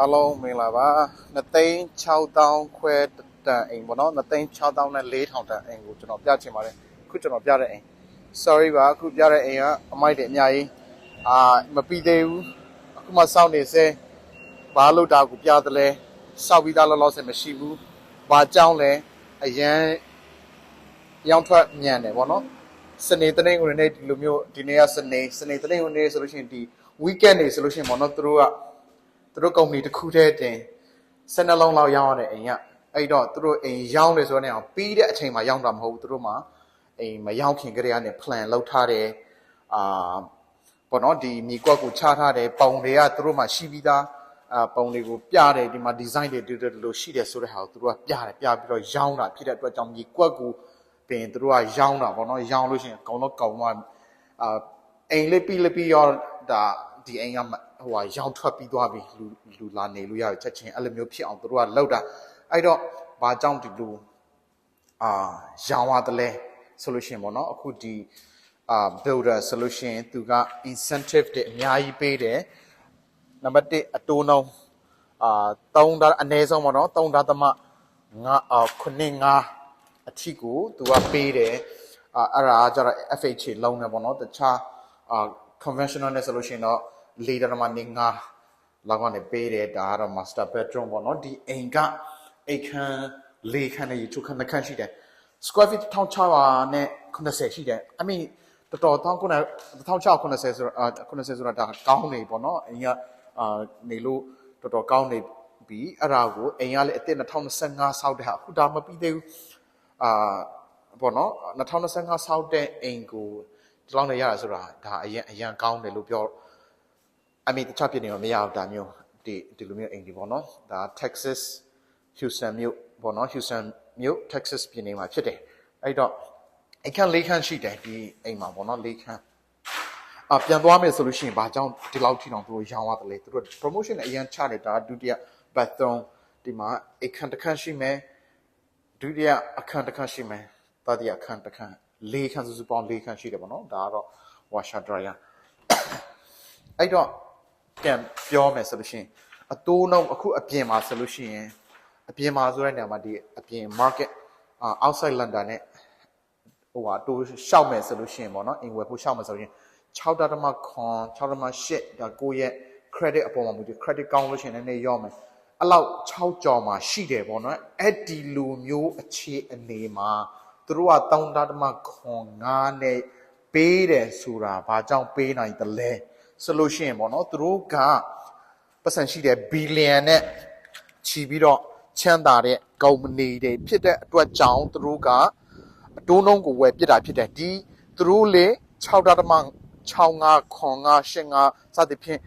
အားလုံးမင်္ဂလာပါ2သိန်း6000ခွဲတန်အိမ်ပေါ့နော်2သိန်း6000နဲ့4000တန်အိမ်ကိုကျွန်တော်ပြချင်ပါတယ်အခုကျွန်တော်ပြတဲ့အိမ် sorry ပါအခုပြတဲ့အိမ်ကအမိုက်တွေအများကြီးအာမပြီးသေးဘူးအခုမှစောင့်နေစေဘာလို့ဒါကိုပြတယ်လဲစောက်ပြီးသားလောလောဆယ်မရှိဘူးဘာကြောင်းလဲအရန်ရောင်းထွက်ညံတယ်ပေါ့နော်စနေတနေ့ကိုနေ့ဒီလိုမျိုးဒီနေ့ကစနေစနေတနေ့ကိုနေ့ဆိုလို့ရှိရင်ဒီ weekend နေဆိုလို့ရှိရင်ပေါ့နော်သူတို့က သူတို့ကုမ္ပဏီတစ်ခုတည်းတင်12လုံးလောက်ရောင်းရတဲ့အိမ်ကအဲ့တော့သူတို့အိမ်ရောင်းတယ်ဆိုတော့ပြီးတဲ့အချိန်မှာရောင်းတာမဟုတ်ဘူးသူတို့မှာအိမ်မရောင်းခင်ကတည်းကနေ plan လုပ်ထားတယ်အာပေါ့နော်ဒီမြေကွက်ကိုချထားတယ်ပုံတွေကသူတို့မှာရှိပြီးသားအာပုံတွေကိုပြတယ်ဒီမှာ design တွေတူတူလို့ရှိတယ်ဆိုတဲ့ဟာကိုသူတို့ကပြတယ်ပြပြီးတော့ရောင်းတာဖြစ်တဲ့အတွက်ကြောင့်မြေကွက်ကိုပင်သူတို့ကရောင်းတာပေါ့နော်ရောင်းလို့ရှိရင်အကုန်လုံးကောင်သွားအာအိမ်လေးပြီးလေးပြီးရောဒါ ဒီအိမ်ကမဟိုဟာရောင်းထွက်ပြီးသွားပြီလူလူလာနေလို့ရရချက်ချင်းအဲ့လိုမျိုးဖြစ်အောင်သူတို့ကလောက်တာအဲ့တော့ဘာကြောင့်ဒီလိုအာရောင်းရတယ်လဲဆိုလို့ရှိရင်ပေါ့နော်အခုဒီအာ builder solution သူက incentive တွေအများကြီးပေးတယ်နံပါတ်1အတိုးနှုန်းအာ3ဒါအနည်းဆုံးပေါ့နော်3ဒါသမငါအာခုနှစ်ငါအထီကိုသူကပေးတယ်အာအဲ့ဒါကကျတော့ FHA လုံးနေပေါ့နော်တခြားအာ conventional နဲ့ဆိုလို့ရှိရင်တော့ ၄ဒါသမနေငါလောက်ကနေပေးတယ်ဒါကတော့ master bedroom ပေါ့နော်ဒီအိမ်ကအိမ်ခန်း၄ခန်းနဲ့ယူခန်းနှစ်ခန်းရှိတယ် square feet 1600နဲ့90ရှိတယ် I mean တော်တော်1900 1690ဆိုတော့အာ90ဆိုတော့ဒါကောင်းနေပေါ့နော်အိမ်ကအာနေလို့တော်တော်ကောင်းနေပြီအဲ့ဒါကိုအိမ်ကလည်းအစ်2025ဆောက်တဲ့ဟာအခုဒါမပြီးသေးဘူးအာပေါ့နော်2025ဆောက်တဲ့အိမ်ကိုဒီလောက်နေရတာဆိုတာဒါအရင်အရင်ကောင်းတယ်လို့ပြော I mean တခြားပြည်နယ်မှာမရဘူးဒါမျိုးဒီဒီလိုမျိုးအိမ်ဒီပေါ့နော်ဒါ Texas Houston မြို့ပေါ့နော် Houston မြို့ Texas ပြည်နယ်မှာဖြစ်တယ်အဲ့တော့အခန်း၄ခန်းရှိတယ်ဒီအိမ်မှာပေါ့နော်၄ခန်းအပြန်သွားမယ်ဆိုလို့ရှိရင်ဘာကြောင့်ဒီလောက်ထိတောင်သူတို့ရောင်းရတယ်လဲသူတို့ promotion နဲ့အရင်ချတယ်ဒါဒုတိယ bathroom ဒီမှာအခန်းတစ်ခန်းရှိမယ်ဒုတိယအခန်းတစ်ခန်းရှိမယ်တတိယအခန်းတစ်ခန်း၄ခန်းစုစုပေါင်း၄ခန်းရှိတယ်ပေါ့နော်ဒါကတော့ washer dryer အဲ့တော့ ပြန်ပြောမယ်ဆိုလို့ရှိရင်အတိုးနှုန်းအခုအပြင်မှာဆိုလို့ရှိရင်အပြင်မှာဆိုတဲ့နေရာမှာဒီအပြင် market outside London နဲ့ဟိုဟာတိုးရှောက်မယ်ဆိုလို့ရှိရင်ပေါ့နော်အင်ဝယ်ဖို့ရှောက်မယ်ဆိုရင်6တမခွန်6တမ8ဒါကိုရဲ့ credit အပေါ်မှာမူတည် credit ကောင်းလို့ရှိရင်လည်းရောမယ်အဲ့လောက်6ကြော်မှာရှိတယ်ပေါ့နော်အဲ့ဒီလိုမျိုးအခြေအနေမှာသူတို့က3တမခွန်9နဲ့ပေးတယ်ဆိုတာဘာကြောင့်ပေးနိုင်တယ်လဲ ဆိုလို့ရှိရင်ပေါ့နော်သူတို့ကပတ်စံရှိတယ်ဘီလီယံနဲ့ချီပြီးတော့ချမ်းသာတဲ့ကုမ္ပဏီတွေဖြစ်တဲ့အတွက်ကြောင့်သူတို့ကအတိုးနှုန်းကိုဝယ်ပြစ်တာဖြစ်တယ်ဒီသူတို့လေ6တမ65ခွန်5 85စသဖြင့်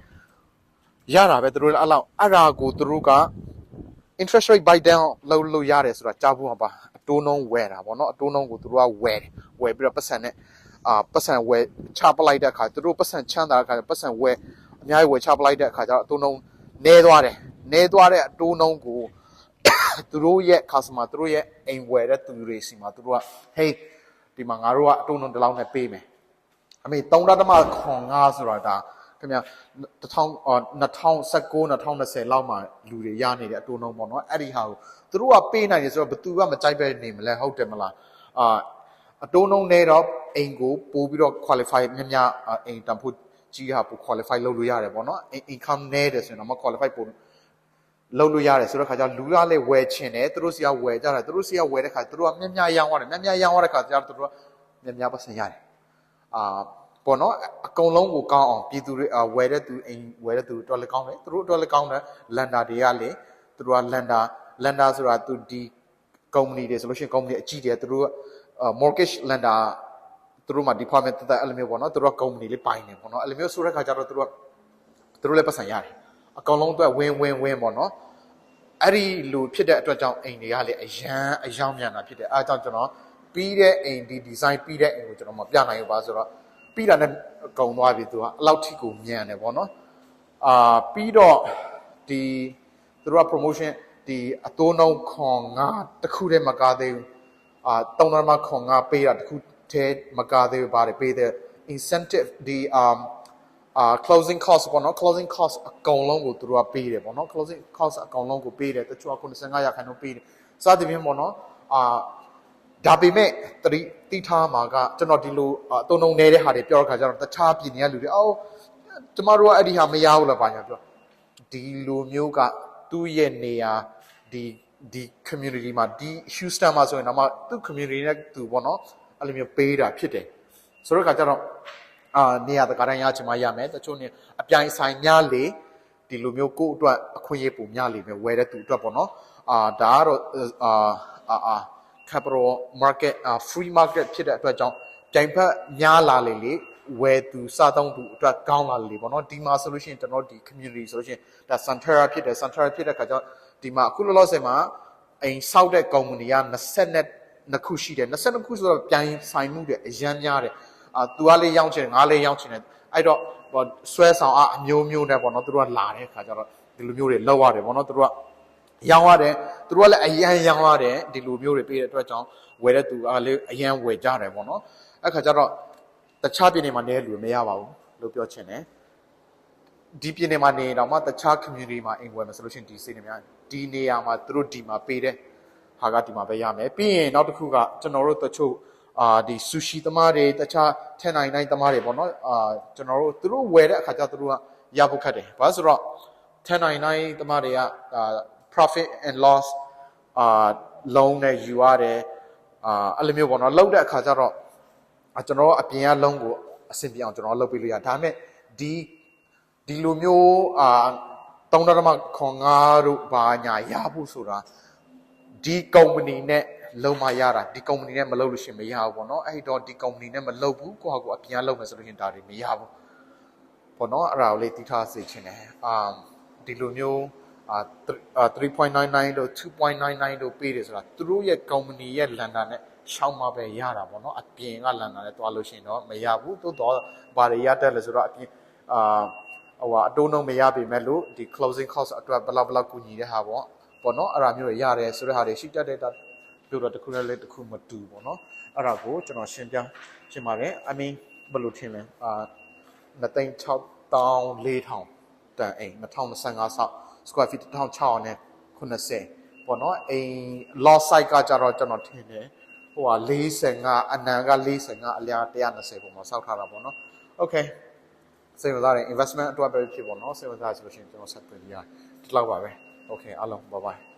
ရတာပဲသူတို့လည်းအဲ့လောက်အဲ့ဒါကိုသူတို့က interest rate buy down လုပ်လို့ရတယ်ဆိုတာကြားဖို့မှာပါအတိုးနှုန်းဝယ်တာပေါ့နော်အတိုးနှုန်းကိုသူတို့ကဝယ်တယ်ဝယ်ပြီးတော့ပတ်စံနဲ့ အာပတ်စံဝယ်ချပလိုက်တဲ့အခါသူတို့ပတ်စံချမ်းသာတဲ့အခါပတ်စံဝယ်အများကြီးဝယ်ချပလိုက်တဲ့အခါကျတော့အတိုးနှုန်းနည်းသွားတယ်နည်းသွားတဲ့အတိုးနှုန်းကိုသူတို့ရဲ့ customer သူတို့ရဲ့အိမ်ဝယ်တဲ့သူတွေစီမှာသူတို့က hey ဒီမှာငါတို့ကအတုံးတုံးတစ်လောက်နဲ့ပေးမယ်အမေ3ဒသမခွန်5ဆိုတာဒါခင်ဗျာ2019 2020လောက်မှာလူတွေရနေတဲ့အတုံးတုံးပေါ့နော်အဲ့ဒီဟာကိုသူတို့ကပေးနိုင်တယ်ဆိုတော့ဘယ်သူကမကြိုက်ပဲနေမလဲဟုတ်တယ်မလားအာအတုံးတုံးနဲ့တော့ အိမ်ကိုပို့ပြီးတော့ qualify မြများများအိမ်တန်ဖို့ကြီးဟာပို့ qualify လုပ်လို့ရတယ်ပေါ့နော် income နည်းတယ်ဆိုရင်တော့မ qualify ပို့လုပ်လို့ရတယ်ဆိုတော့ခါကျလူကလည်းဝယ်ချင်တယ်သူတို့စီကဝယ်ကြတယ်သူတို့စီကဝယ်တဲ့ခါသူတို့ကမြများရောင်းရတယ်မြများရောင်းရတဲ့ခါကျတော့သူတို့ကမြများပတ်စံရတယ်အာပေါ့နော်အကုန်လုံးကိုကောင်းအောင်ပြည်သူတွေဝယ်တဲ့သူအိမ်ဝယ်တဲ့သူတော်လည်းကောင်းတယ်သူတို့တော်လည်းကောင်းတယ်လန်ဒါတွေကလေသူတို့ကလန်ဒါလန်ဒါဆိုတာသူဒီကုမ္ပဏီတွေဆိုလို့ရှိရင်ကုမ္ပဏီအကြီးတွေသူတို့က mortgage lender သူတို့မှာ department တက်တက်အဲ့လိုမျိုးပေါ့နော်သူတို့ကကုမ္ပဏီလေးပိုင်နေပေါ့နော်အဲ့လိုမျိုးဆိုတဲ့ခါကျတော့သူတို့ကသူတို့လည်းပတ်စံရတယ်အကောင်လုံးအတွက် win win win ပေါ့နော်အဲ့ဒီလိုဖြစ်တဲ့အတွက်ကြောင့်အိမ်တွေကလည်းအရန်အယောင်မြန်တာဖြစ်တယ်အဲအကြောင်းကျွန်တော်ပြီးတဲ့အိမ်ဒီ design ပြီးတဲ့အိမ်ကိုကျွန်တော်မပြနိုင်ဘူးပါဆိုတော့ပြီးတာနဲ့ကုံသွားပြီသူကအလောက်ထိကိုမြန်တယ်ပေါ့နော်အာပြီးတော့ဒီသူတို့က promotion ဒီအတိုးနှုန်းခွန်ငါတခုတည်းမကားသေးဘူးအာတုံးတော်မှာခွန်ငါပေးတာတခု တည်းမကားသေးဘူးပါတယ်ပေးတဲ့ incentive ဒီ um အာ closing cost ပေါ့နော် closing cost အကုန်လုံးကိုသူတို့ကပေးတယ်ပေါ့နော် closing cost အကုန်လုံးကိုပေးတယ်တချို့က95ရာခိုင်နှုန်းပေးတယ်စသဖြင့်ပေါ့နော်အာဒါပေမဲ့တတိတိထားမှာကကျွန်တော်ဒီလိုအတုံတုံနေတဲ့ဟာတွေပြောတဲ့ခါကျတော့တခြားပြည်နယ်ကလူတွေအော်ကျမတို့ကအဲ့ဒီဟာမရဘူးလားဘာညာပြောဒီလိုမျိုးကသူ့ရဲ့နေရာဒီဒီ community မှာဒီ Houston မှာဆိုရင်တော့မှသူ့ community နဲ့သူပေါ့နော် အဲ့လိုမျိုးပေးတာဖြစ်တယ်ဆိုတော့ခါကျတော့အာနေရာတကာတိုင်းရချင်မှရမယ်တချို့နေအပြိုင်ဆိုင်များလေဒီလိုမျိုးကိုယ့်အတွက်အခွင့်အရေးပုံများလေပဲဝယ်တဲ့သူအတွက်ပေါ့နော်အာဒါကတော့အာအာအာ capital market အာ free market ဖြစ်တဲ့အတွက်ကြောင့်ပြိုင်ဖက်များလာလေလေဝယ်သူစားသုံးသူအတွက်ကောင်းလာလေပေါ့နော်ဒီမှာဆိုလို့ရှိရင်ကျွန်တော်ဒီ community ဆိုလို့ရှိရင်ဒါ Santera ဖြစ်တယ် Santera ဖြစ်တဲ့ခါကျတော့ဒီမှာအခုလောလောဆယ်မှာအိမ်ဆောက်တဲ့ကုမ္ပဏီက20နဲ့ နှစ်ခုရှိတယ်22ခုဆိုတော့ပြိုင်ဆိုင်မှုတွေအများများတယ်အာသူကလေးရောင်းချင်တယ်ငါလေးရောင်းချင်တယ်အဲ့တော့ဟိုဆွဲဆောင်အအမျိုးမျိုးနဲ့ပေါ့နော်သူတို့ကလာတဲ့ခါကျတော့ဒီလိုမျိုးတွေလောက်ရတယ်ပေါ့နော်သူတို့ကရောင်းရတယ်သူတို့ကလည်းအရန်ရောင်းရတယ်ဒီလိုမျိုးတွေပေးတဲ့အတွက်ကြောင့်ဝယ်တဲ့သူကလည်းအရန်ဝယ်ကြတယ်ပေါ့နော်အဲ့ခါကျတော့တခြားပြည်နယ်မှာနေတဲ့လူတွေမရပါဘူးလို့ပြောချင်တယ်ဒီပြည်နယ်မှာနေတော့မှတခြား community မှာအိမ်ဝယ်မယ်ဆိုလို့ရှိရင်ဒီစိတ်နေများဒီနေရာမှာသူတို့ဒီမှာပေးတဲ့ ဟာကဒီမှာပဲရမယ်ပြီးရင်နောက်တစ်ခုကကျွန်တော်တို့တချို့အာဒီဆူရှီသမားတွေတခြား1099သမားတွေပေါ့နော်အာကျွန်တော်တို့သူတို့ဝယ်တဲ့အခါကျသူတို့ကရဖို့ခက်တယ်ဘာလို့ဆိုတော့1099သမားတွေကအာ profit and loss အာလုံးနဲ့ယူရတယ်အာအဲ့လိုမျိုးပေါ့နော်လောက်တဲ့အခါကျတော့အာကျွန်တော်တို့အပြင်ကလုံးကိုအဆင်ပြေအောင်ကျွန်တော်လုပ်ပေးလို့ရဒါပေမဲ့ဒီဒီလိုမျိုးအာ3.5တို့ဘာညာရဖို့ဆိုတာ ဒီကုမ္ပဏီနဲ့လုံမရတာဒီကုမ္ပဏီနဲ့မလုပ်လို့ရှရင်မရဘူးပေါ့နော်အဲ့တော့ဒီကုမ္ပဏီနဲ့မလုပ်ဘူးကိုယ့်ဟာကိုယ်အပြင်လုပ်မယ်ဆိုလို့ရှရင်ဒါတွေမရဘူးပေါ့နော်အဲ့ဒါကိုလေးတိထားစေချင်တယ်အာဒီလိုမျိုးအာ3.99လို့2.99လို့ပေးတယ်ဆိုတာသူတို့ရဲ့ကုမ္ပဏီရဲ့လန်ဒါနဲ့ရှောင်းမှပဲရတာပေါ့နော်အပြင်ကလန်ဒါနဲ့တွားလို့ရှရင်တော့မရဘူးတိုးတော့ဘာတွေရတတ်လဲဆိုတော့အပြင်အာဟိုဟာအတိုးနှုန်းမရပေမဲ့လို့ဒီ closing cost အတွက်ဘယ်လောက်ဘယ်လောက်ကူညီတဲ့ဟာပေါ့ ပေါ့နော်အဲ့ဒါမျိုးတွေရတယ်ဆိုတဲ့ဟာတွေရှိတတ်တဲ့ပြောတော့တစ်ခုလည်းတစ်ခုမတူပေါ့နော်အဲ့ဒါကိုကျွန်တော်ရှင်းပြရှင်းပါတယ် I mean ဘယ်လိုထင်လဲအာ2,6000 4,000တန်အိမ်2025ဆောက် square feet 1600နဲ့90ပေါ့နော်အိမ် lot size ကကြတော့ကျွန်တော်ထင်တယ်ဟိုဟာ45အနံက45အလျား120ပုံမှာစောက်ထားတာပေါ့နော် okay စိတ်ဝင်စားတယ် investment အတွက်ပဲဖြစ်ပေါ့နော်စိတ်ဝင်စားဆိုလို့ရှိရင်ကျွန်တော်ဆက်သွယ်ပြရဒီလောက်ပါပဲ okay အားလုံး bye bye